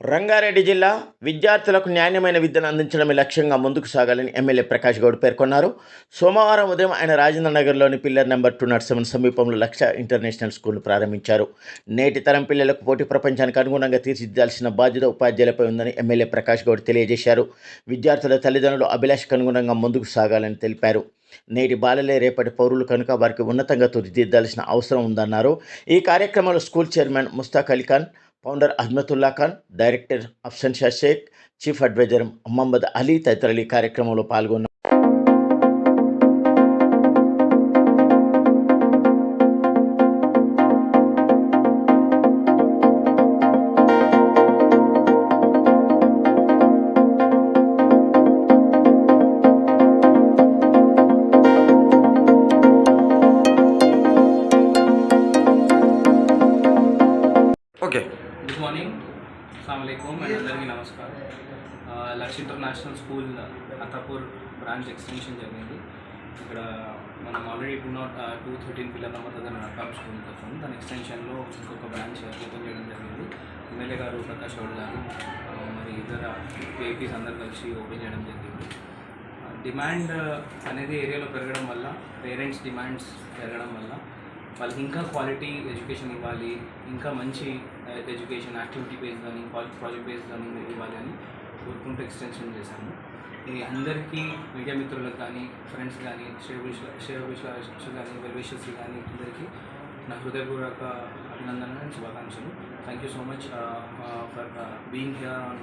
రంగారెడ్డి జిల్లా విద్యార్థులకు న్యాయమైన విద్యను అందించడమే లక్ష్యంగా ముందుకు సాగాలని ఎమ్మెల్యే ప్రకాష్ గౌడ్ పేర్కొన్నారు. సోమవారం ఉదయం ఆయన రాజేంద్ర నగర్లోని pillar number two not seven సమీపంలో లక్ష ఇంటర్నేషనల్ స్కూల్ ప్రారంభించారు. నేటి తరం పిల్లలకు పోటీ ప్రపంచానికి అనుగుణంగా తీర్చిదిద్దాల్సిన బాధ్యత ఉపాధ్యాయులపై ఉందని ఎమ్మెల్యే ప్రకాష్ గౌడ్ తెలియజేశారు. విద్యార్థుల తల్లిదండ్రులు అభిలాషకు అనుగుణంగా ముందుకు సాగాలని తెలిపారు. నేటి బాలలే రేపటి పౌరులు కనుక వారికి ఉన్నతంగా తీర్చిదిద్దాల్సిన అవసరం ఉందన్నారు. ఈ కార్యక్రమంలో school chairman Mushtaq Ali Khan founder Azmatullah Khan director Afsan Shah Sheikh chief advisor Mohammed Ali తదితరులు ఈ కార్యక్రమంలో పాల్గొన్నారు. ఓకే గుడ్ మార్నింగ్ అస్సలం అండ్ అందరికీ నమస్కారం ఆ, Laksha international school Attapur branch extension జరిగింది. ఇక్కడ మనం already two not two thirteen pillar number దగ్గర నడపాం స్కూల్ తప్పని దాని ఎక్స్టెన్షన్లో ఇంకొక బ్రాంచ్ ఓపెన్ చేయడం జరిగింది. ఎమ్మెల్యే గారు ప్రకాష్ గౌడ్ గారు uh, మరి ఇతర ఏపీస్ అందరు కలిసి ఓపెన్ చేయడం జరిగింది. Uh, డిమాండ్ uh, అనేది ఏరియాలో పెరగడం వల్ల పేరెంట్స్ డిమాండ్స్ పెరగడం వల్ల వాళ్ళకి ఇంకా క్వాలిటీ ఎడ్యుకేషన్ ఇవ్వాలి ఇంకా మంచి ఎడ్యుకేషన్ యాక్టివిటీ బేస్డ్ కానీ ప్రాజెక్ట్ బేస్డ్ కానీ ఇవ్వాలి అని కోరుకుంటూ ఎక్స్టెన్షన్ చేశాను. ఇది అందరికీ మీడియా మిత్రులకు కానీ ఫ్రెండ్స్ కానీ షేర్ విష కానీ వెల్విషస్ కానీ అందరికీ నా హృదయపూర్వక అభినందనలు శుభాకాంక్షలు. Thank you so much for being here on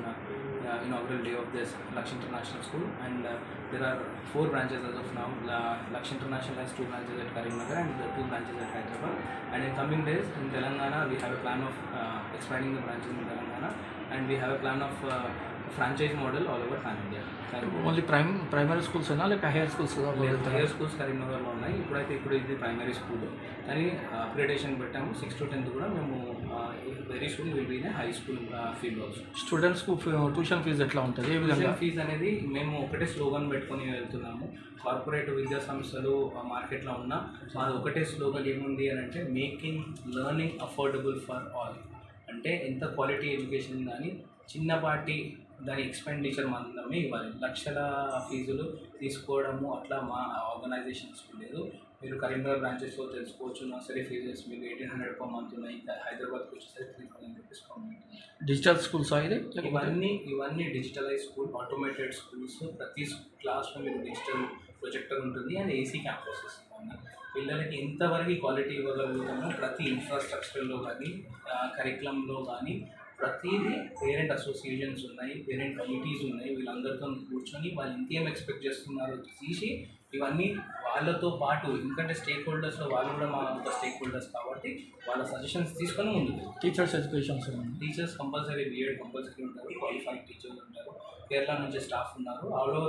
inaugural day of this Laksh International School and uh, there are four branches as of now. La- Laksh International has two branches at Karimnagar and uh, two branches at Hyderabad. And in coming days in Telangana, we have a plan of uh, expanding the branches in Telangana and we have a plan of all over Pan India. Thank you. Only prime primary schools అయినా లేక hire schools hire schools కరీంనగర్లో ఉన్నాయి. ఇప్పుడైతే ఇప్పుడు ఇది primary school కానీ upgradation పెట్టాము. Six to tenth కూడా మేము very soon will be high school field also స్టూడెంట్స్కు tuition fee ఎట్లా ఉంటుంది? ఏ విధంగా? ట్యూషన్ ఫీజు అనేది మేము ఒకటే స్లోగన్ పెట్టుకొని వెళ్తున్నాము. కార్పొరేట్ విద్యా సంస్థలు మార్కెట్లో ఉన్న మాది ఒకటే స్లోగన్ ఏముంది అని అంటే making learning affordable for all అంటే ఎంత క్వాలిటీ ఎడ్యుకేషన్ కానీ చిన్నపాటి దాని ఎక్స్పెండిచర్ మాత్రమే ఇవ్వాలి. లక్షల ఫీజులు తీసుకోవడము అట్లా మా ఆర్గనైజేషన్స్ లేదు మీరు కరీంనగర్ బ్రాంచెస్లో తెలుసుకోవచ్చు నర్సరీ ఫీజెస్ మీకు ఎయిటీన్ హండ్రెడ్ పర్ మంత్ ఉన్నాయి. హైదరాబాద్కి వచ్చేసరికి three thousand rupees per month digital schools లేకపోతే ఇవన్నీ ఇవన్నీ డిజిటలైజ్ స్కూల్ ఆటోమేటెడ్ స్కూల్స్ ప్రతి క్లాస్లో మీకు డిజిటల్ ప్రొజెక్టర్ ఉంటుంది. అండ్ ఏసీ క్యాంపసెస్ ఇవన్నీ పిల్లలకి ఎంతవరకు క్వాలిటీ ఇవ్వగలుగుతామో ప్రతి ఇన్ఫ్రాస్ట్రక్చర్లో కానీ కరికులంలో కానీ ప్రతిదీ పేరెంట్ అసోసియేషన్స్ ఉన్నాయి పేరెంట్ కమిటీస్ ఉన్నాయి. వీళ్ళందరితో కూర్చొని వాళ్ళు ఇంకేం ఎక్స్పెక్ట్ చేస్తున్నారో తీసి ఇవన్నీ వాళ్ళతో పాటు ఎందుకంటే స్టేక్ హోల్డర్స్లో వాళ్ళు కూడా మా ఒక స్టేక్ హోల్డర్స్ కాబట్టి వాళ్ళ సజెషన్స్ తీసుకొని ముందుకు teachers educations teachers compulsory BEd compulsory ఉంటారు క్వాలిఫైడ్ టీచర్స్ ఉంటారు. కేరళ నుంచి స్టాఫ్ ఉన్నారు. All over